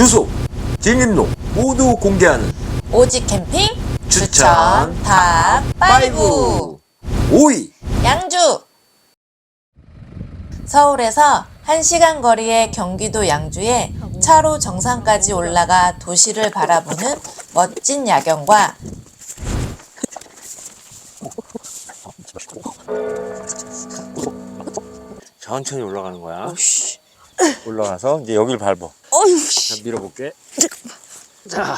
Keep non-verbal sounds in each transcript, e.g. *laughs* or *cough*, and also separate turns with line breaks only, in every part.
주소, 진입로 모두 공개하는
오직 캠핑
추천
추천 탑 5
5위
양주 서울에서 1시간 거리의 경기도 양주에 차로 정상까지 올라가 도시를 바라보는 멋진 야경과
천천히 올라가는 거야. 올라가서 이제 여기를 밟어.
어휴
자, 밀어볼게. 자.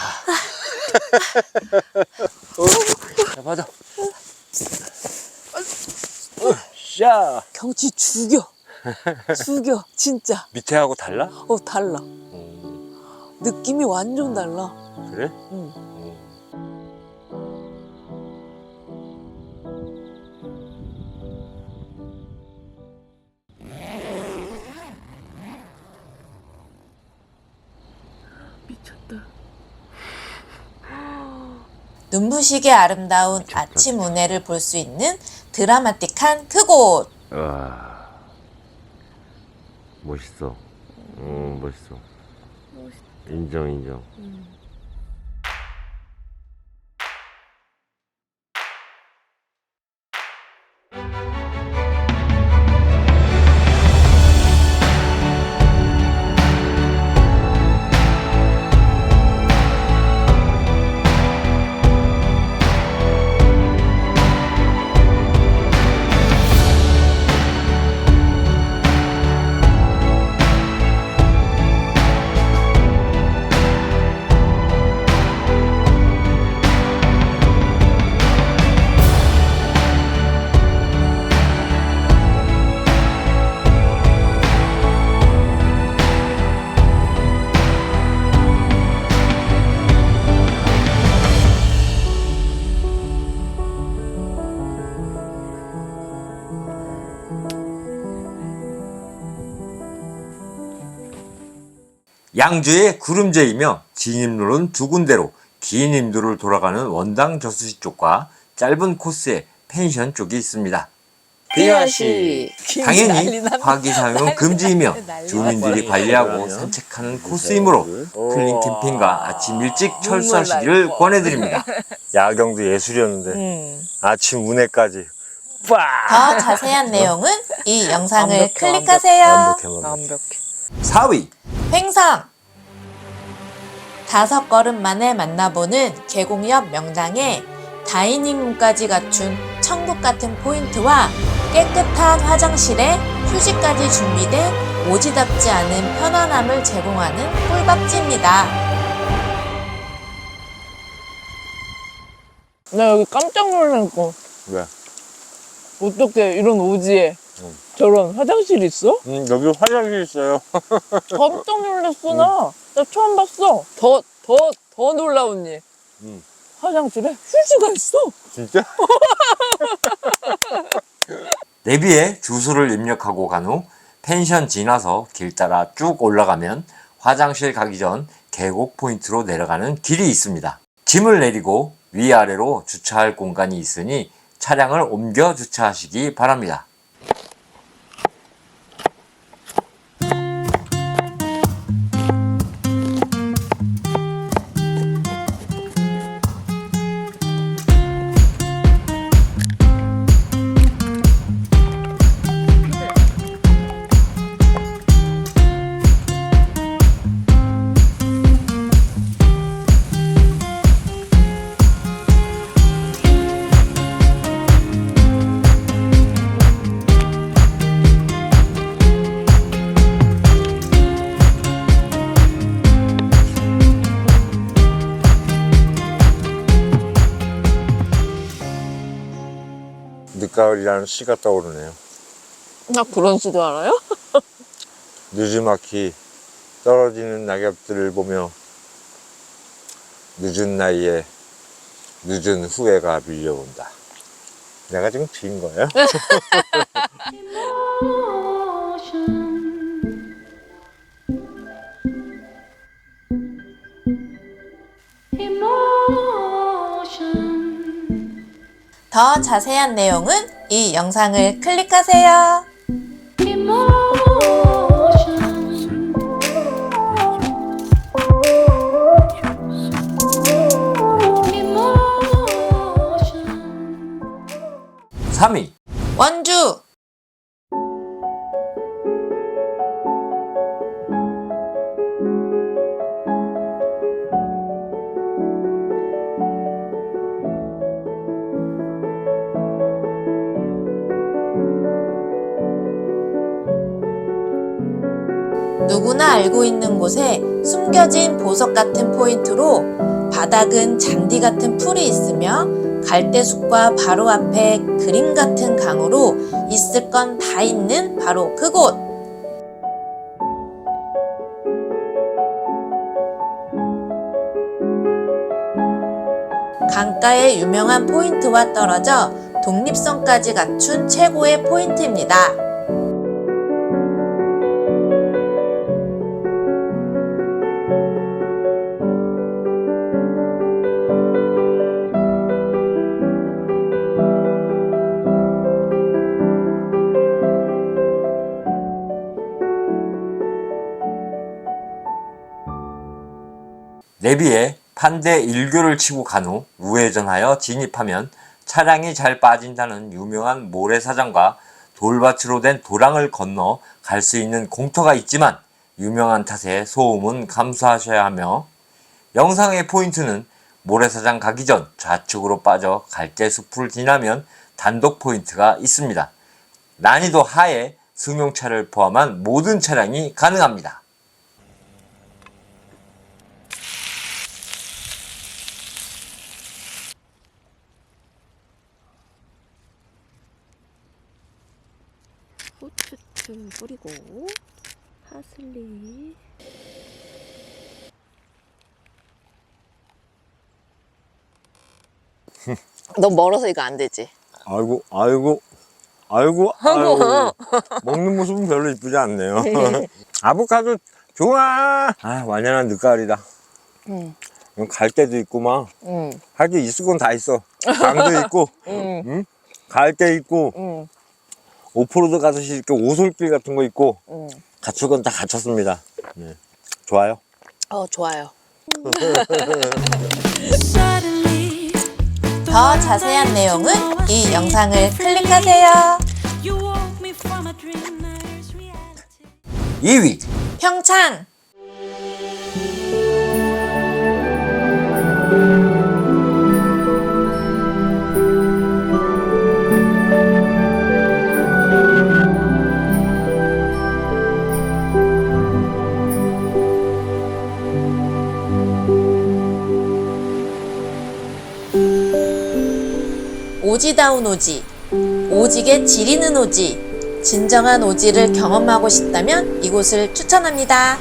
자, 맞아. 샤.
경치 죽여. 죽여. 진짜.
밑에 하고 달라?
어, 달라.
음,
느낌이 완전 달라.
그래?
응.
음.
눈부시게 아름다운 아침 운해를 볼 수 있는 드라마틱한 그곳
와. 멋있어. 음, 멋있어. 인정, 인정. 양주의 구름제이며 진입로는 두 군데로 긴 임도를 돌아가는 원당 저수지 쪽과 짧은 코스의 펜션 쪽이 있습니다.
비아씨.
당연히 화기 사용은 금지이며 주민들이 관리하고 산책하는 코스이므로 클린 캠핑과 아침 일찍 철수하시기를 권해드립니다. *laughs*
야경도 예술이었는데
음.
아침 운해까지
더 자세한 내용은 이 영상을 클릭하세요.
완벽해. 완벽해.
완벽해.
4위.
횡성 다섯 걸음 만에 만나보는 계곡 옆 명장에 다이닝룸까지 갖춘 천국 같은 포인트와 깨끗한 화장실에 휴식까지 준비된 오지답지 않은 편안함을 제공하는 꿀박지입니다.
나 여기 깜짝 거.
왜?
어떻게 이런 오지에
응.
저런 화장실이 있어?
음, 여기 화장실 있어요 *laughs*
깜짝 놀랐어, 나. 나 처음 봤어. 더, 더, 더 놀라운 일.
응.
화장실에 휴지가 있어.
진짜? *laughs*
내비에 주소를 입력하고 간 후 펜션 지나서 길 따라 쭉 올라가면 화장실 가기 전 계곡 포인트로 내려가는 길이 있습니다. 짐을 내리고 위아래로 주차할 공간이 있으니 차량을 옮겨 주차하시기 바랍니다.
가을이라는 시가 떠오르네요
나 그런 시도 알아요? *laughs*
느지막이 떨어지는 낙엽들을 보며 늦은 나이에 늦은 후회가 밀려온다 내가 지금 빈 거예요? *laughs*
더 자세한 내용은 이 영상을 클릭하세요.
삼위.
원주. 알고 있는 곳에 숨겨진 보석 같은 포인트로 바닥은 잔디 같은 풀이 있으며 갈대숲과 바로 앞에 그림 같은 강으로 있을 건 다 있는 바로 그곳. 강가의 유명한 포인트와 떨어져 독립성까지 갖춘 최고의 포인트입니다.
내비에 판대 1교를 치고 간 후 우회전하여 진입하면 차량이 잘 빠진다는 유명한 모래사장과 돌밭으로 된 도랑을 건너 갈 수 있는 공터가 있지만 유명한 탓에 소음은 감수하셔야 하며 영상의 포인트는 모래사장 가기 전 좌측으로 빠져 갈대숲을 지나면 단독 포인트가 있습니다. 난이도 하에 승용차를 포함한 모든 차량이 가능합니다.
후추추 뿌리고 파슬리 *laughs*
넌 멀어서 이거 안 되지.
아이고, 아이고, 아이고, *laughs* 아이고. 먹는 모습은 별로 이쁘지 않네요. *laughs* 아보카도 좋아. 아, 완연한 늦가을이다.
응.
이건 갈 데도 있고 막.
응.
할게 있을 건 다 있어. 강도 있고,
응.
응? 갈데 있고,
응.
오프로드 가듯이 이렇게 오솔길 같은 거 있고,
응.
갖출 건 다 갖췄습니다. 네. 좋아요.
어 좋아요.
더 자세한 내용은 이 영상을 클릭하세요.
you woke me from a dream night's reality
2위
평창 오지다운 오지, 오직에 지리는 오지, 진정한 오지를 경험하고 싶다면 이곳을 추천합니다.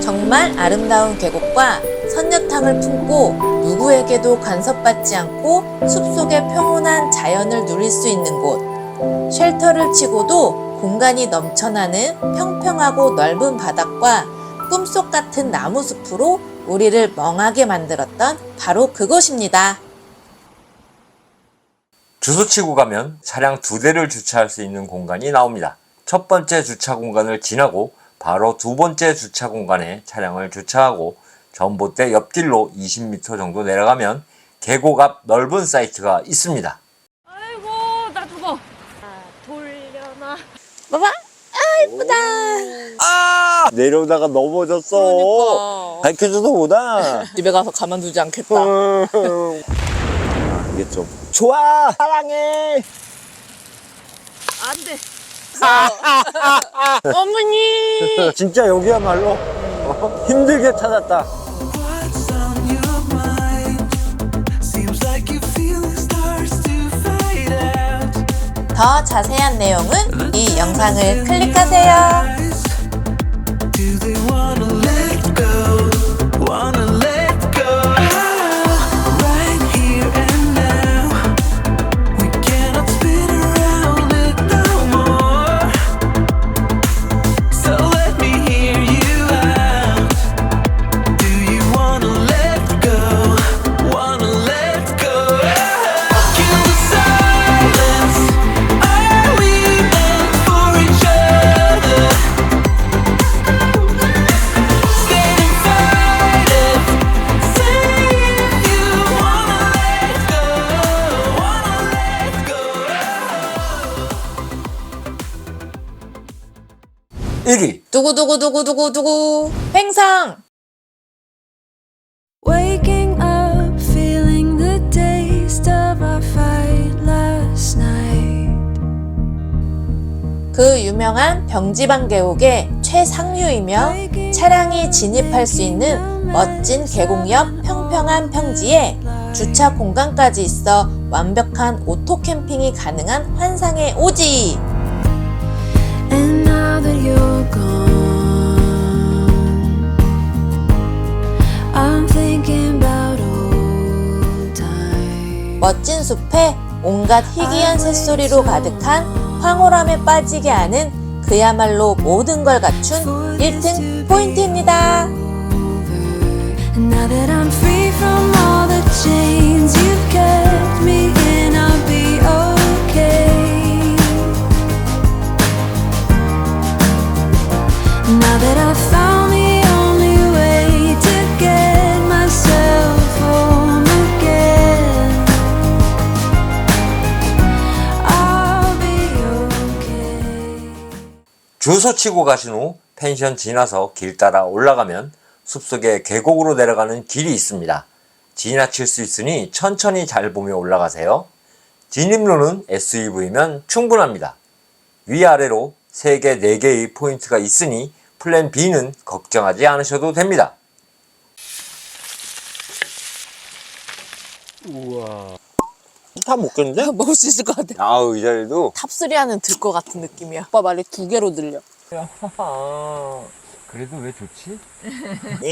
정말 아름다운 계곡과 선녀탕을 품고 누구에게도 간섭받지 않고 숲속의 평온한 자연을 누릴 수 있는 곳. 쉘터를 치고도 공간이 넘쳐나는 평평하고 넓은 바닥과 꿈속 같은 나무 숲으로 우리를 멍하게 만들었던 바로 그곳입니다.
주소 치고 가면 차량 두 대를 주차할 수 있는 공간이 나옵니다. 첫 번째 주차 공간을 지나고 바로 두 번째 주차 공간에 차량을 주차하고 전봇대 옆길로 20m 정도 내려가면 계곡 앞 넓은 사이트가 있습니다.
아이고 나 저거.
돌려놔
봐봐. 아, 예쁘다.
아! 내려오다가 넘어졌어.
그러니까.
밝혀줘서 보다. *laughs*
집에 가서 가만두지 않겠다.
아, 이게 좀 좋아 사랑해
안 돼. 어머니.
진짜 여기야말로 어, 힘들게 찾았다.
더 자세한 내용은 이 영상을 클릭하세요.
1위
두구두구두구두구두구 횡상
Waking up, feeling the taste of our fight last night.
그 유명한 병지방 계곡의 최상류이며 차량이 진입할 수 있는 멋진 계곡 옆 평평한 평지에 주차 공간까지 있어 완벽한 오토 캠핑이 가능한 환상의 오지.
And now that you're gone, I'm thinking about old times.
멋진 숲에 온갖 희귀한 새소리로 가득한 황홀함에 빠지게 하는 그야말로 모든 걸 갖춘 1등 포인트입니다.
Now that I'm free from all the chains you've kept me
주소 치고 가신 후 펜션 지나서 길 따라 올라가면 숲속에 계곡으로 내려가는 길이 있습니다. 지나칠 수 있으니 천천히 잘 보며 올라가세요. 진입로는 SUV면 충분합니다. 위아래로 3개, 4개의 포인트가 있으니 플랜 B는 걱정하지 않으셔도 됩니다.
다 먹겠는데? *laughs*
먹을 수 있을 것 같아.
아우, 이 자리도.
탑3 안은 들것 같은 느낌이야. 오빠 말이 두 개로 들려.
그래도 왜 좋지? *laughs*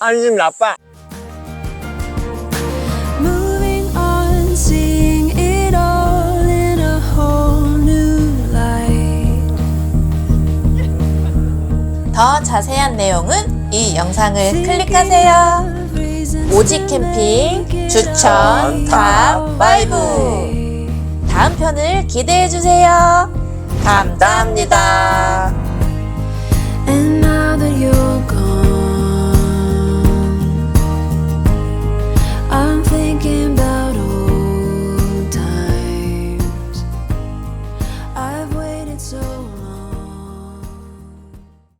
아니, 좀 *laughs* 나빠.
더 자세한 내용은 이 영상을 클릭하세요. 오직 캠핑 추천 탑 5 다음 편을 기대해 주세요. 감사합니다.